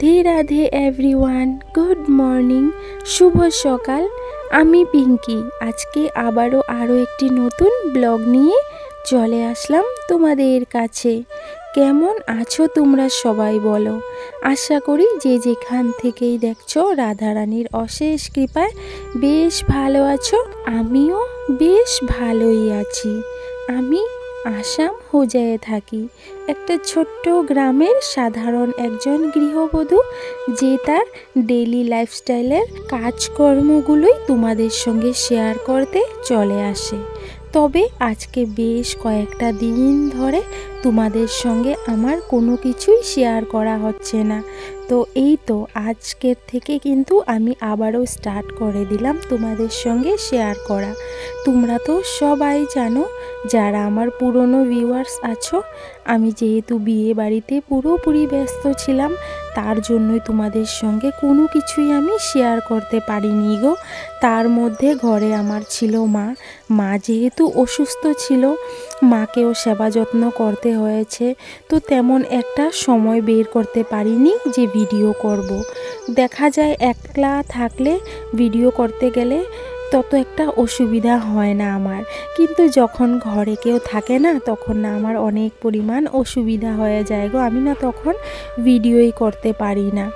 Radhe Radhe everyone good morning শুভ সকাল। আমি পিঙ্কি। আজকে আবারও আরও একটি নতুন ব্লগ নিয়ে চলে আসলাম তোমাদের কাছে। কেমন আছো তোমরা সবাই বলো? আশা করি যে যেখান থেকেই দেখছ রাধারানীর অশেষ কৃপায় বেশ ভালো আছো। আমিও বেশ ভালোই আছি। আমি আসাম হোজায়ে থাকি। একটা ছোট্ট গ্রামের সাধারণ একজন গৃহবধূ, যে তার ডেইলি লাইফস্টাইলের কাজকর্মগুলোই তোমাদের সঙ্গে শেয়ার করতে চলে আসে। তবে আজকে বেশ কয়েকটা দিন ধরে তোমাদের সঙ্গে আমার কোনো কিছুই শেয়ার করা হচ্ছে না। তো এই তো আজকের থেকে কিন্তু আমি আবারও স্টার্ট করে দিলাম তোমাদের সঙ্গে শেয়ার করা। তোমরা তো সবাই জানো যারা আমার পুরনো ভিউয়ার্স আছো, আমি যেহেতু বিয়ে বাড়িতে পুরোপুরি ব্যস্ত ছিলাম, তার জন্যই তোমাদের সঙ্গে কোনো কিছুই আমি শেয়ার করতে পারিনি গো তার মধ্যে ঘরে আমার ছিল মা মা যেহেতু অসুস্থ ছিল, মাকেও সেবা যত্ন করতে হয়েছে, তো তেমন একটা সময় বের করতে পারিনি যে ভিডিও করব। দেখা যায় একলা থাকলে ভিডিও করতে গেলে তত একটা অসুবিধা হয় না আমার। কিন্তু যখন ঘরে কেউ থাকে না, তখন না আমার অনেক পরিমাণ অসুবিধা হয়ে যায় গো। আমি না তখন ভিডিওই করতে পারি না।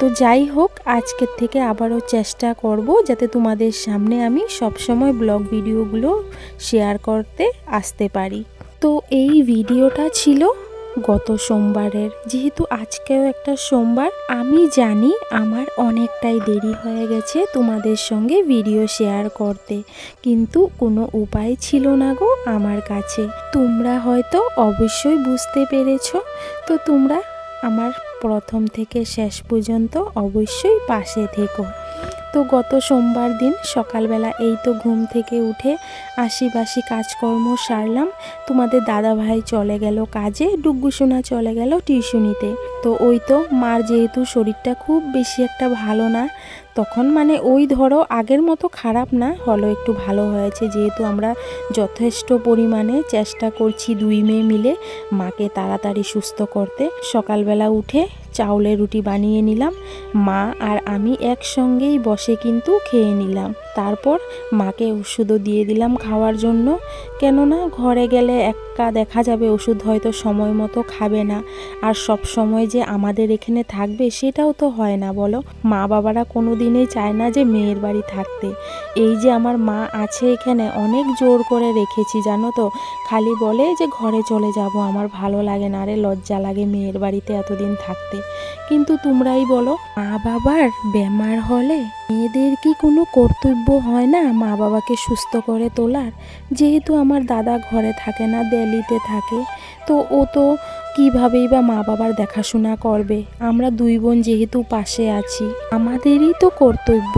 তো যাই হোক, আজকের থেকে আবারও চেষ্টা করব যাতে তোমাদের সামনে আমি সবসময় ব্লগ ভিডিওগুলো শেয়ার করতে আসতে পারি। তো এই ভিডিওটা ছিল গত সোমবারের, যেহেতু আজকেও একটা সোমবার, আমি জানি আমার অনেকটাই দেরি হয়ে গেছে তোমাদের সঙ্গে ভিডিও শেয়ার করতে। কিন্তু কোনো উপায় ছিল না গো আমার কাছে। তোমরা হয়তো অবশ্যই বুঝতে পেরেছ। তো তোমরা আমার প্রথম থেকে শেষ পর্যন্ত অবশ্যই পাশে থেকো। তো গত সোমবার দিন সকালবেলা এই তো ঘুম থেকে উঠে আশিবাসি কাজকর্ম সারলাম। তোমাদের দাদা ভাই চলে গেল কাজে ডুগ্গুসোনা চলে গেল টিউশনিতে। তো ওই তো মার যেহেতু শরীরটা খুব বেশি একটা ভালো না, তখন মানে ওই ধরো আগের মতো খারাপ না হলো একটু ভালো হয়েছে। যেহেতু আমরা যথেষ্ট পরিমাণে চেষ্টা করছি দুই মেয়ে মিলে মাকে তাড়াতাড়ি সুস্থ করতে। সকালবেলা উঠে চাউলের রুটি বানিয়ে নিলাম। মা আর আমি একসঙ্গেই বসে কিন্তু খেয়ে নিলাম। তারপর মাকে ওষুধও দিয়ে দিলাম খাওয়ার জন্য। কেননা ঘরে গেলে একা দেখা যাবে ওষুধ হয়তো সময় মতো খাবে না। আর সব সময় যে আমাদের এখানে থাকবে সেটাও তো হয় না, বলো। মা বাবারা কোনো দিনেই চায় না যে মেয়ের বাড়ি থাকতে। এই যে আমার মা আছে এখানে অনেক জোর করে রেখেছি, জানো তো। খালি বলে যে ঘরে চলে যাব, আমার ভালো লাগে না আরে লজ্জা লাগে মেয়ের বাড়িতে এতদিন থাকতে। কিন্তু তোমরাই বলো মা বাবার বেমার হলে মেয়েদের কি কোনো কর্তব্য হয় না মা বাবাকে সুস্থ করে তোলার? যেহেতু আমার দাদা ঘরে থাকে না, দিল্লিতে থাকে, তো ও তো কীভাবেই বা মা বাবার দেখাশোনা করবে? আমরা দুই বোন যেহেতু পাশে আছি, আমাদেরই তো কর্তব্য।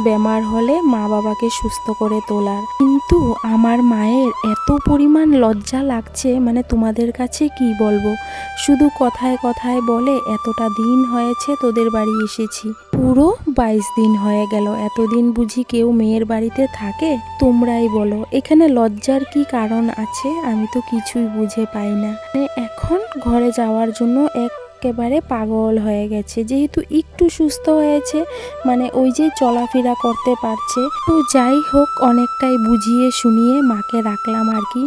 বেমার হলে মা বাবাকে সুস্থ করে তোলার। কিন্তু আমার মায়ের এত পরিমাণ লজ্জা লাগছে মানে তোমাদের কাছে কি বলব? শুধু কথায় কথায় বলে, এতটা দিন হয়েছে তোদের বাড়ি এসেছি। পুরো বাইশ দিন হয়ে গেল। এতদিন বুঝি কেউ মেয়ের বাড়িতে থাকে? তোমরাই বলো। এখানে লজ্জার কি কারণ আছে? আমি তো কিছুই বুঝে পাই না। মানে এখন ঘরে যাওয়ার জন্য এক একেবারে পাগল হয়ে গেছে। যেহেতু একটু সুস্থ হয়েছে মানে ওই যে চলাফেরা করতে পারছে। তো যাই হোক, অনেকটাই বুঝিয়ে শুনিয়ে মাকে রাখলাম আর কি।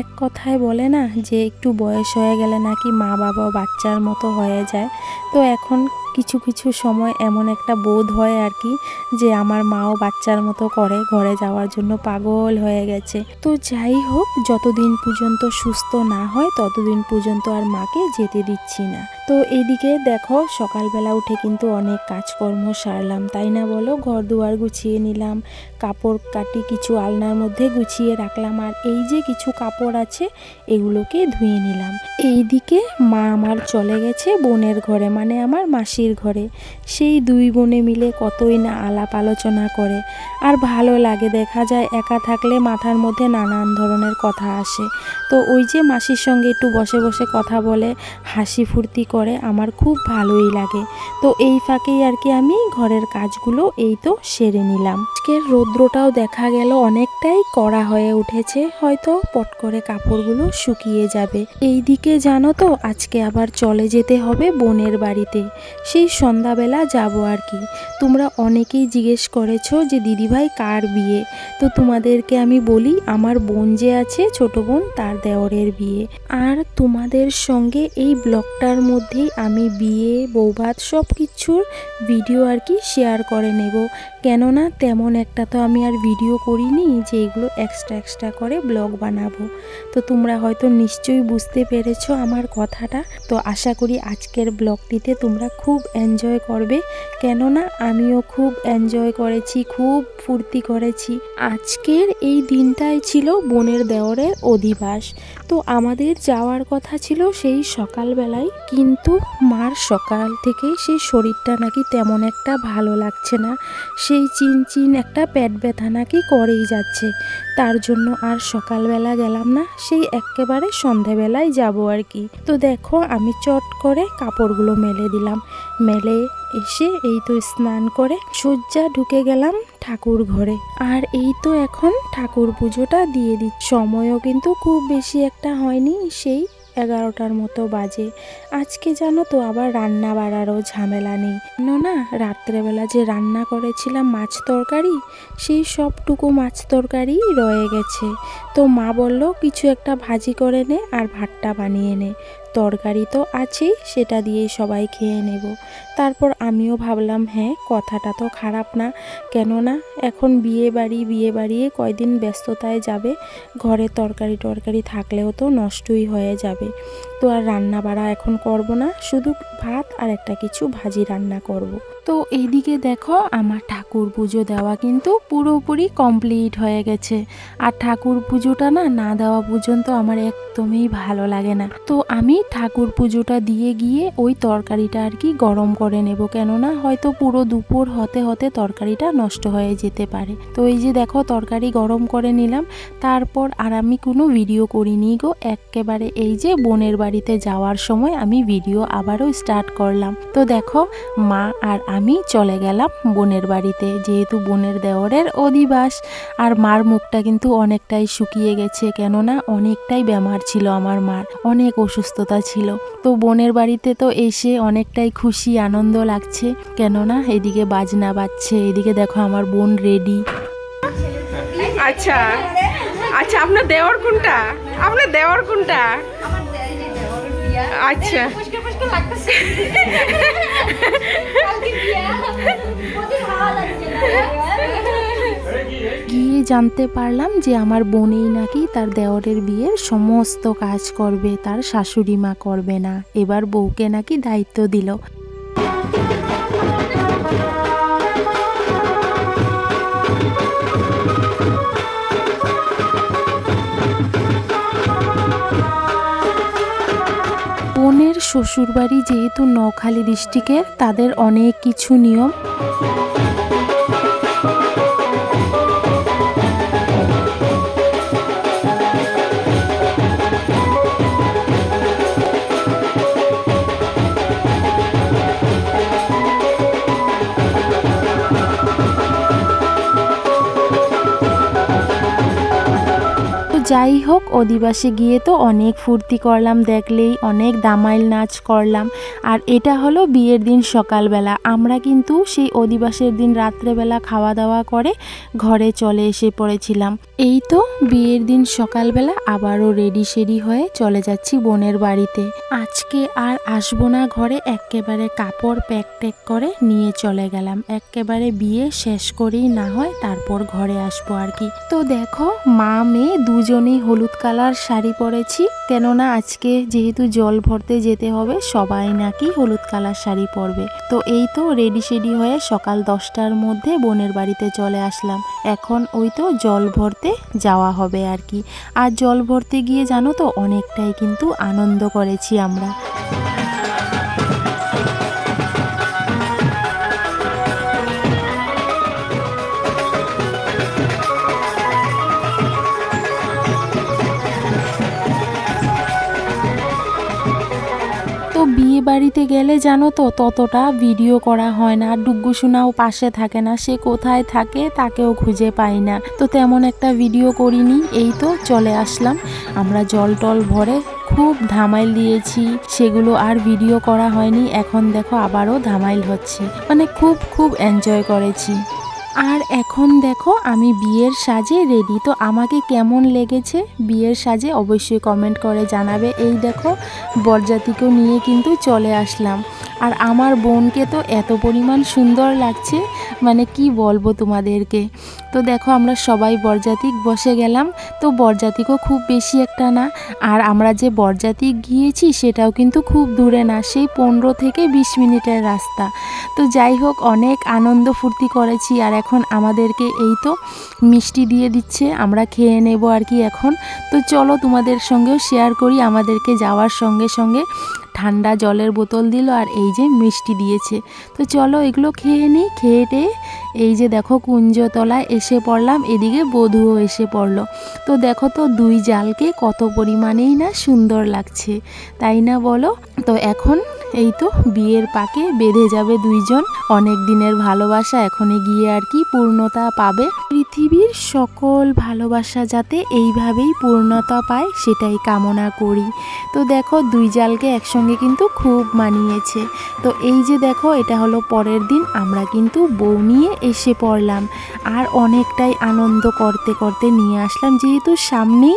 এক কথায় বলে না যে একটু বয়স হয়ে গেলে নাকি মা বাবা বাচ্চার মতো হয়ে যায়। তো এখন কিছু কিছু সময় এমন একটা বোধ হয় আর কি, যে আমার মাও বাচ্চার মতো করে ঘরে যাওয়ার জন্য পাগল হয়ে গেছে। তো যাই হোক, যতদিন পর্যন্ত সুস্থ না হয়, ততদিন পর্যন্ত আর মাকে যেতে দিচ্ছি না। তো এইদিকে দেখো, সকালবেলা উঠে কিন্তু অনেক কাজকর্ম সারলাম, তাই না বলো? ঘর দুয়ার গুছিয়ে নিলাম, কাপড় কাটি কিছু আলনার মধ্যে গুছিয়ে রাখলাম, আর এই যে কিছু কাপড় আছে, এগুলোকে ধুয়ে নিলাম। এইদিকে মা আমার চলে গেছে বোনের ঘরে মানে আমার মাসি মাসির ঘরে। সেই দুই বোনে মিলে কতই না আলাপ আলোচনা করে। আর ভালো লাগে দেখা যায় একা থাকলে মাথার মধ্যে নানান ধরনের কথা আসে। তো ওই যে মাসির সঙ্গে একটু বসে বসে কথা বলে, হাসি ফুর্তি করে আমার খুব ভালোই লাগে। তো এই ফাঁকেই আর কি আমি ঘরের কাজগুলো এই তো সেরে নিলাম। আজকের রৌদ্রটাও দেখা গেল অনেকটাই কড়া হয়ে উঠেছে, হয়তো পট করে কাপড়গুলো শুকিয়ে যাবে। এই দিকে জানো তো, আজকে আবার চলে যেতে হবে বোনের বাড়িতে। সেই সন্ধ্যাবেলা যাব আর কি। তোমরা অনেকেই জিজ্ঞেস করেছ যে, দিদিভাই, কার বিয়ে? তো তোমাদেরকে আমি বলি, আমার বোন যে আছে, ছোট বোন, তার দেওরের বিয়ে। আর তোমাদের সঙ্গে এই ব্লগটার মধ্যেই আমি বিয়ে, বৌভাত সব কিছুর ভিডিও আর কি শেয়ার করে নেব। কেননা, তেমন একটা তো আমি আর ভিডিও করিনি যে, এগুলো এক্সট্রা এক্সট্রা করে ব্লগ বানাবো। তো তোমরা হয়তো নিশ্চয়ই বুঝতে পেরেছ আমার কথাটা। তো আশা করি আজকের ব্লগটিতে তোমরা খুব এনজয় করবে। কেননা আমিও খুব এনজয় করেছি, খুব ফুর্তি করেছি। আজকের এই দিনটাই ছিল বোনের দেওরের অধিবাস। তো আমাদের যাওয়ার কথা ছিল সেই সকালবেলায়, কিন্তু মার সকাল থেকে সেই শরীরটা নাকি তেমন একটা ভালো লাগছে না। সেই চিন চিন একটা পেট ব্যথা নাকি করেই যাচ্ছে। তার জন্য আর সকালবেলা গেলাম না, সেই একেবারে সন্ধেবেলায় যাব আর কি। তো দেখো আমি চট করে কাপড়গুলো মেলে দিলাম। মেলে এসে এই তো স্নান করে সজ্জা ঢুকে গেলাম ঠাকুর ঘরে। আর এই তো এখন ঠাকুর পুজোটা দিয়ে দিচ্ছি। সময়ও কিন্তু খুব বেশি একটা হয়নি, সেই এগারোটার মতো বাজে। আজকে জানো তো আবার রান্না বাড়ারও ঝামেলা নেই। না, রাত্রেবেলা যে রান্না করেছিলাম মাছ তরকারি, সেই সবটুকু মাছ তরকারি রয়ে গেছে। তো মা বলল, কিছু একটা ভাজি করে নে আর ভাতটা বানিয়ে নে। তরকারি তো আছেই, সেটা দিয়েই সবাই খেয়ে নেব। তারপর আমিও ভাবলাম হ্যাঁ কথাটা তো খারাপ না। কেননা, এখন বিয়ে বাড়ি, বিয়ে বাড়িয়ে কয়দিন ব্যস্ততায় যাবে। ঘরে তরকারি টরকারি থাকলেও তো নষ্টই হয়ে যাবে। তো আর রান্না বাড়া এখন করব না, শুধু ভাত আর একটা কিছু ভাজি রান্না করব। তো এইদিকে দেখো আমার ঠাকুর পুজো দেওয়া কিন্তু পুরোপুরি কমপ্লিট হয়ে গেছে। আর ঠাকুর পুজোটা না না দেওয়া পর্যন্ত আমার একদমই ভালো লাগে না। তো আমি ঠাকুর পুজোটা দিয়ে গিয়ে ওই তরকারিটা আর কি গরম করে নেব। কেননা হয়তো পুরো দুপুর হতে হতে তরকারিটা নষ্ট হয়ে যেতে পারে। তো এই যে দেখো তরকারি গরম করে নিলাম। তারপর আর আমি কোনো ভিডিও করিনি গো। একেবারে এই যে বোনের বাড়িতে যাওয়ার সময় আমি ভিডিও আবারও স্টার্ট করলাম। তো দেখো মা আর আমি চলে গেলাম বোনের বাড়িতে, যেহেতু বোনের দেওরের অধিবাস। আর মার মুখটা কিন্তু অনেকটাই শুকিয়ে গেছে, কেননা অনেকটাই বেমার ছিল আমার মার, অনেক অসুস্থতা ছিল। তো বোনের বাড়িতে তো এসে অনেকটাই খুশি, আনন্দ লাগছে, কেননা এদিকে বাজনা বাজছে, এদিকে দেখো আমার বোন রেডি। আচ্ছা আচ্ছা আপনার দেওয়ার কোনটা? আপনার দেওয়ার কোনটা? আচ্ছা। গিয়ে জানতে পারলাম যে আমার বোনেই নাকি তার দেওরের বিয়ের সমস্ত কাজ করবে তার শাশুড়ি মা করবে না। এবার বউকে নাকি দায়িত্ব দিল। শ্বশুরবাড়ি যেহেতু নখালি ডিস্ট্রিক্টের তাদের অনেক কিছু নিয়ম। যাই হোক, অধিবাসে গিয়ে তো অনেক ফুর্তি করলাম দেখলেই, অনেক দামাইল নাচ করলাম। আর এটা হলো বিয়ের দিন সকালবেলা। আমরা কিন্তু সেই অধিবাসের দিন রাত্রেবেলা খাওয়া দাওয়া করে ঘরে চলে এসে পড়েছিলাম। এই তো বিয়ের দিন সকালবেলা আবারও রেডি সেডি হয়ে চলে যাচ্ছি বোনের বাড়িতে। আজকে আর আসব না ঘরে, একেবারে কাপড় প্যাক ট্যাক করে নিয়ে চলে গেলাম। একেবারে বিয়ে শেষ করেই না হয় তারপর ঘরে আসব আর কি। তো দেখো, মা, মেয়ে দুজনেই হলুদ কালার শাড়ি পরেছি। কেননা আজকে যেহেতু জল ভরতে যেতে হবে, সবাই নাকি হলুদ কালার শাড়ি পরবে। তো এই তো রেডি শেডি হয়ে সকাল দশটার মধ্যে বোনের বাড়িতে চলে আসলাম। এখন ওই তো জল ভরতে যাওয়া হবে আর কি। আর জল ভরতে গিয়ে জানো তো, অনেকটাই কিন্তু আনন্দ করেছি আমরা। বাড়িতে গেলে জানো তো, ততটা ভিডিও করা হয় না। আর ডুগ্গু সোনাও পাশে থাকে না, সে কোথায় থাকে তাকেও খুঁজে পাই না। তো তেমন একটা ভিডিও করিনি, এই তো চলে আসলাম। আমরা জল টল ভরে খুব ধামাইল দিয়েছি, সেগুলো আর ভিডিও করা হয়নি, এখন দেখো আবারও ধামাইল হচ্ছে। মানে খুব খুব এনজয় করেছি। আর এখন দেখো আমি বিয়ের সাজে রেডি তো আমাকে কেমন লেগেছে বিয়ের সাজে অবশ্যই কমেন্ট করে জানাবে। এই দেখো বরজাতিকেও নিয়ে কিন্তু চলে আসলাম। আর আমার বোনকে তো এত পরিমাণ সুন্দর লাগছে মানে কি বলব তোমাদেরকে? তো দেখো আমরা সবাই বরজাতিক বসে গেলাম, তো বরজাতিকও খুব বেশি একটা না, আর আমরা যে বরজাতিক গিয়েছি সেটাও কিন্তু খুব দূরে না, সেই পনেরো থেকে বিশ মিনিটের রাস্তা। তো যাই হোক, অনেক আনন্দ ফুর্তি করেছি, আর এখন আমাদেরকে এই তো মিষ্টি দিয়ে দিচ্ছে, আমরা খেয়ে নেব আর কি এখন। তো চলো তোমাদের সঙ্গেও শেয়ার করি, আমাদেরকে যাওয়ার সঙ্গে সঙ্গে ঠান্ডা জলের বোতল দিল আর এই যে মিষ্টি দিয়েছে। তো চলো এগুলো খেয়ে নিই, খেয়ে টেয়ে এই যে দেখো কুঞ্জতলায় এসে পড়লাম, এদিকে বধুও এসে পড়ল। তো দেখো তো দুই জালকে কত পরিমাণেই না সুন্দর লাগছে, তাই না বলো? তো এখন এই তো বিয়ের পাকে বেঁধে যাবে দুইজন। অনেক দিনের ভালোবাসা এখনই গিয়ে আর কি পূর্ণতা পাবে। পৃথিবীর সকল ভালোবাসা যাতে এইভাবেই পূর্ণতা পায়, সেটাই কামনা করি। তো দেখো দুই জালকে একসঙ্গে কিন্তু খুব মানিয়েছে। তো এই যে দেখো, এটা হলো পরের দিন, আমরা কিন্তু বউ নিয়ে এসে পড়লাম। আর অনেকটাই আনন্দ করতে করতে নিয়ে আসলাম, যেহেতু সামনেই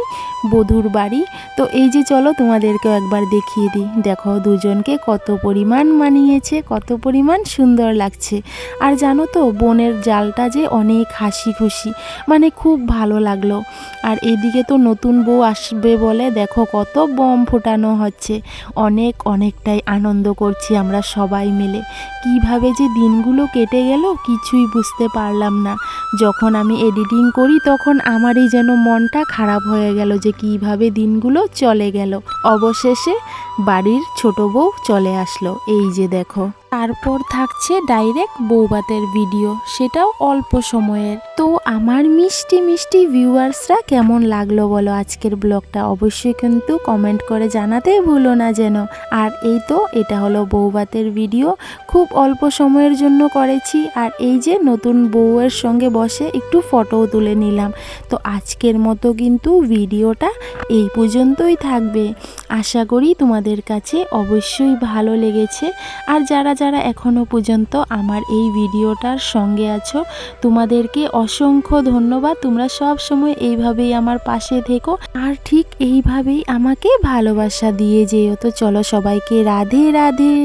বধুর বাড়ি। তো এই যে চলো তোমাদেরকেও একবার দেখিয়ে দিই। দেখো দুজনকে কত পরিমাণ মানিয়েছে, কত পরিমাণ সুন্দর লাগছে। আর জানো তো, বোনের জালটা যে অনেক হাসি খুশি মানে খুব ভালো লাগল। আর এদিকে তো নতুন বউ আসবে বলে দেখো কত বম ফোটানো হচ্ছে। অনেক অনেকটাই আনন্দ করছি আমরা সবাই মিলে। কীভাবে যে দিনগুলো কেটে গেল কিছুই বুঝতে পারলাম না। যখন আমি এডিটিং করি তখন আমারই যেন মনটা খারাপ হয়ে গেল যে কীভাবে দিনগুলো চলে গেল। অবশেষে বাড়ির ছোট বউ চলে আসলো। এই যে দেখো। তারপর থাকছে ডাইরেক্ট বৌবাতের ভিডিও সেটাও অল্প সময়ের। তো আমার মিষ্টি মিষ্টি ভিউয়ার্সরা কেমন লাগল বলো আজকের ব্লগটা? অবশ্যই কিন্তু কমেন্ট করে জানাতে ভুলো না যেন। আর এই তো, এটা হলো বৌবাতের ভিডিও খুব অল্প সময়ের জন্য করেছি। আর এই যে নতুন বউয়ের সঙ্গে বসে একটু ফটোও তুলে নিলাম। তো আজকের মতো কিন্তু ভিডিওটা এই পর্যন্তই থাকবে। আশা করি তোমাদের কাছে অবশ্যই ভালো লেগেছে। আর যারা যারা এখনও পর্যন্ত আমার এই ভিডিওটার সঙ্গে আছো, তোমাদেরকে অসংখ্য ধন্যবাদ। তোমরা সব সময় এইভাবেই আমার পাশে থেকো। আর ঠিক এইভাবেই আমাকে ভালোবাসা দিয়ে যেও। তো চলো সবাইকে রাধে রাধে।